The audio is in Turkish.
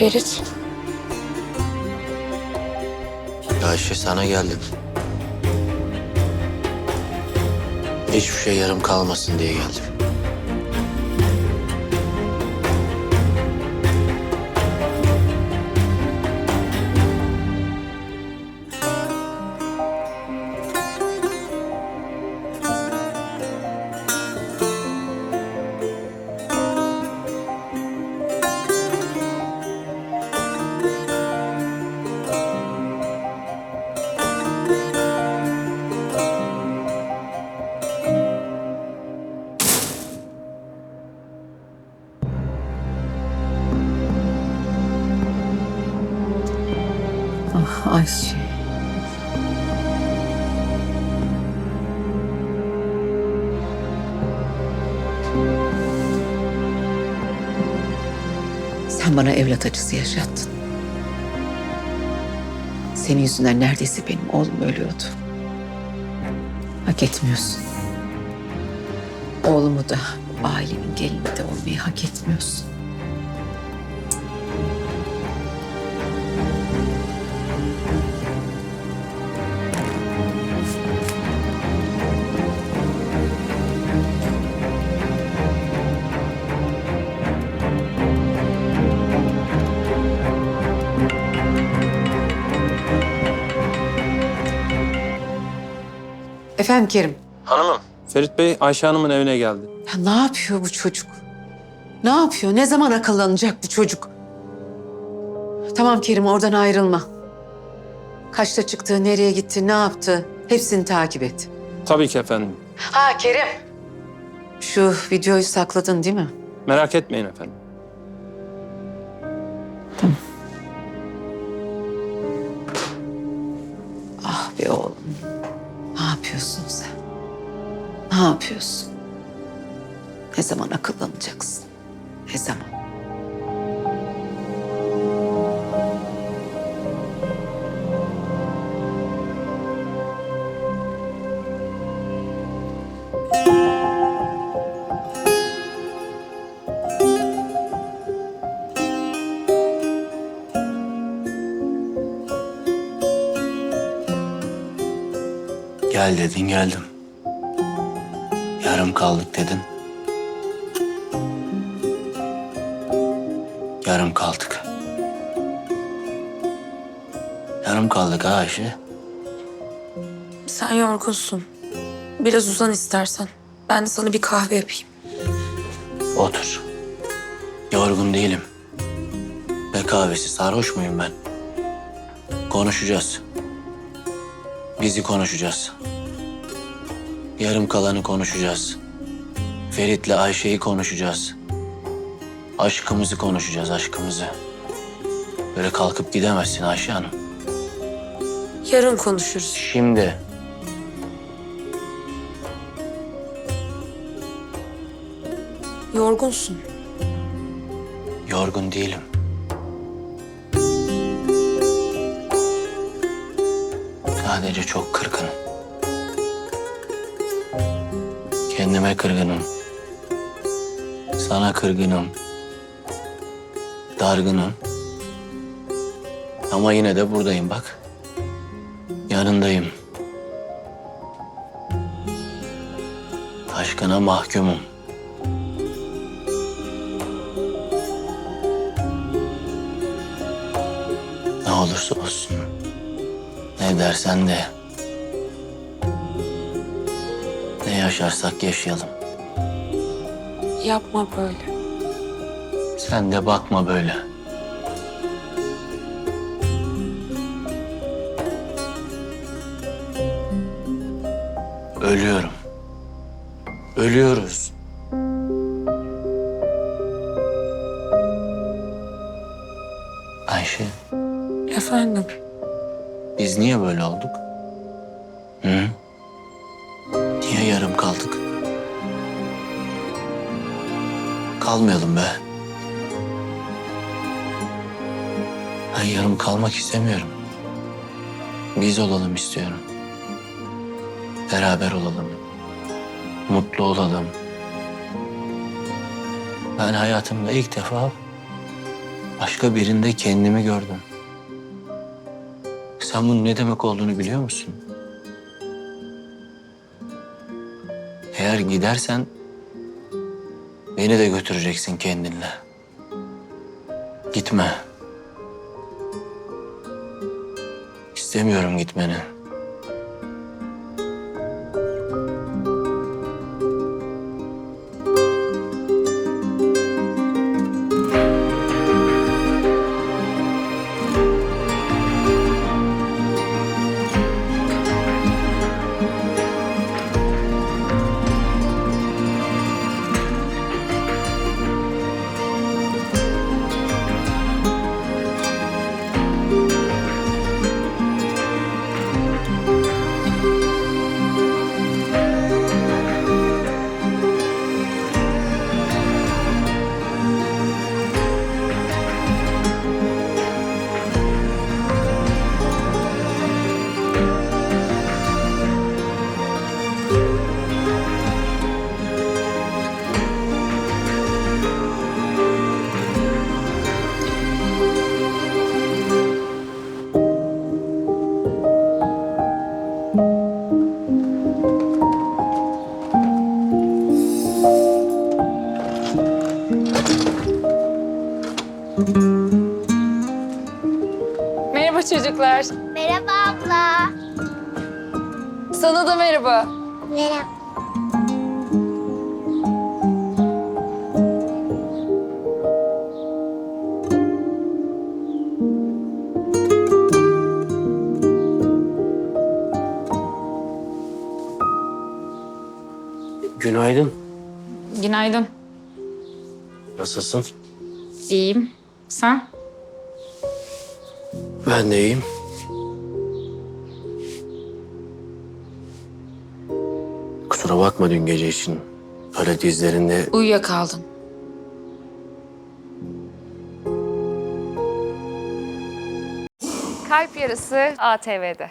Ferit. Ayşe sana geldim. Hiçbir şey yarım kalmasın diye geldim. Ah Ayşe. Sen bana evlat acısı yaşattın. Senin yüzünden neredeyse benim oğlum ölüyordu. Hak etmiyorsun. Oğlumu da, bu ailenin gelini de olmayı hak etmiyorsun. Efendim Kerim. Hanımım. Ferit Bey Ayşe Hanım'ın evine geldi. Ya ne yapıyor bu çocuk? Ne yapıyor? Ne zaman akıllanacak bu çocuk? Tamam Kerim oradan ayrılma. Kaçta çıktı, nereye gitti, ne yaptı? Hepsini takip et. Tabii ki efendim. Ha Kerim. Şu videoyu sakladın değil mi? Merak etmeyin efendim. Ah be oğlum. Yapıyorsun sen? Ne yapıyorsun? Ne zaman akıllanacaksın? Ne zaman? Gel dedin geldim. Yarım kaldık dedin. Yarım kaldık. Yarım kaldık ha Ayşe. Sen yorgunsun. Biraz uzan istersen. Ben de sana bir kahve yapayım. Otur. Yorgun değilim. Ne kahvesi sarhoş muyum ben? Konuşacağız. Bizi konuşacağız. Yarım kalanı konuşacağız. Ferit'le Ayşe'yi konuşacağız. Aşkımızı konuşacağız, aşkımızı. Böyle kalkıp gidemezsin Ayşe Hanım. Yarın konuşuruz. Şimdi Yorgunsun. yorgun değilim. Sadece çok kırgınım. Kendime kırgınım. Sana kırgınım. Dargınım. Ama yine de buradayım bak. Yanındayım. Aşkına mahkumum. Ne olursa olsun. Ne dersen de. Ne yaşarsak yaşayalım. Yapma böyle. Sen de bakma böyle. Ölüyorum. Ölüyoruz. Ayşe, Efendim. Biz niye böyle olduk? Hı? Niye yarım kaldık? Kalmayalım be. Ben yarım kalmak istemiyorum. Biz olalım istiyorum. Beraber olalım. Mutlu olalım. Ben hayatımda ilk defa Başka birinde kendimi gördüm. Sen bunun ne demek olduğunu biliyor musun? Eğer gidersen beni de götüreceksin kendinle. Gitme. İstemiyorum gitmeni. Abla. Sana da merhaba. Merhaba. Günaydın. Günaydın. Nasılsın? İyiyim. Sen? Ben de iyiyim. Kusura bakma dün gece için. Öyle dizlerinde Uyuyakaldın. Kalp Yarısı ATV'de.